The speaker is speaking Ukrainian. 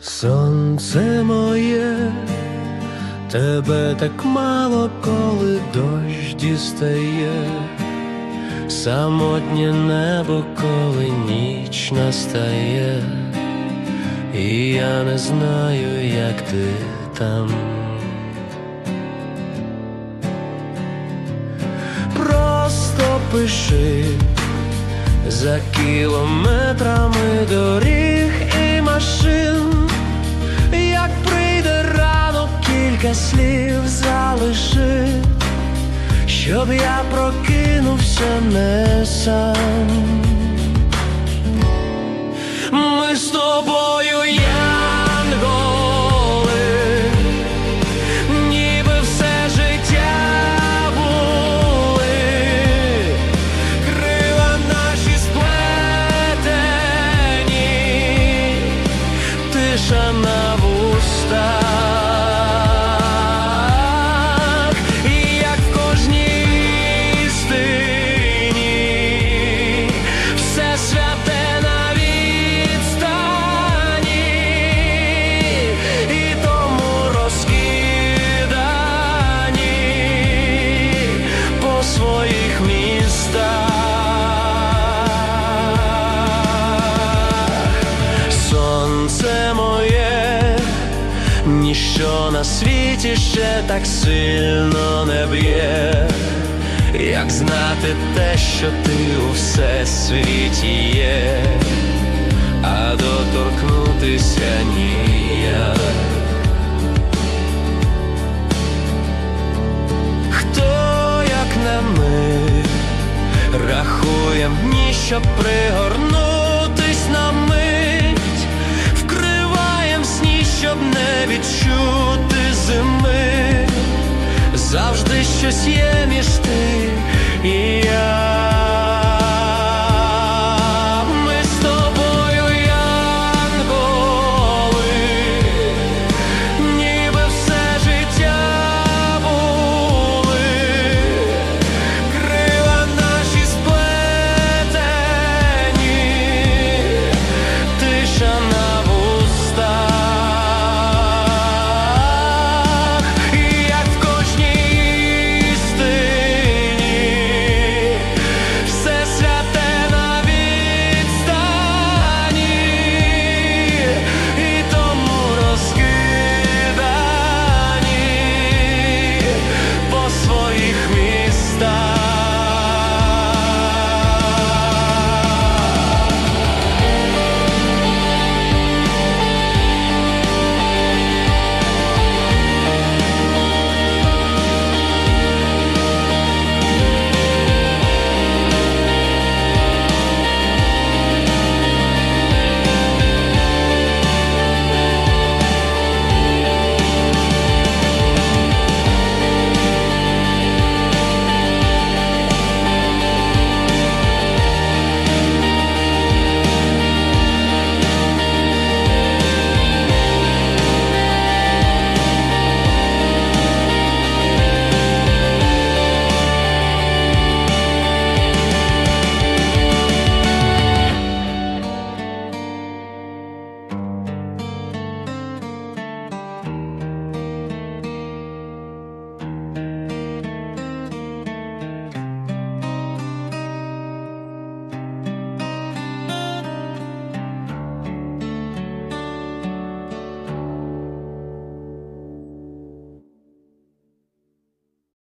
Сонце моє, тебе так мало, коли дощ дістає, самотнє небо, коли ніч настає, і я не знаю, як ти там. Просто пиши за кілометрами доріг слів залиши, щоб я прокинувся не сам. Ніщо на світі ще так сильно не б'є, як знати те, що ти у всесвіті є, а доторкнутися ніяк. Хто як не ми рахуєм дні, щоб пригорнутись на мить, вкриваєм сні, щоб не відчути щось є між ти і я.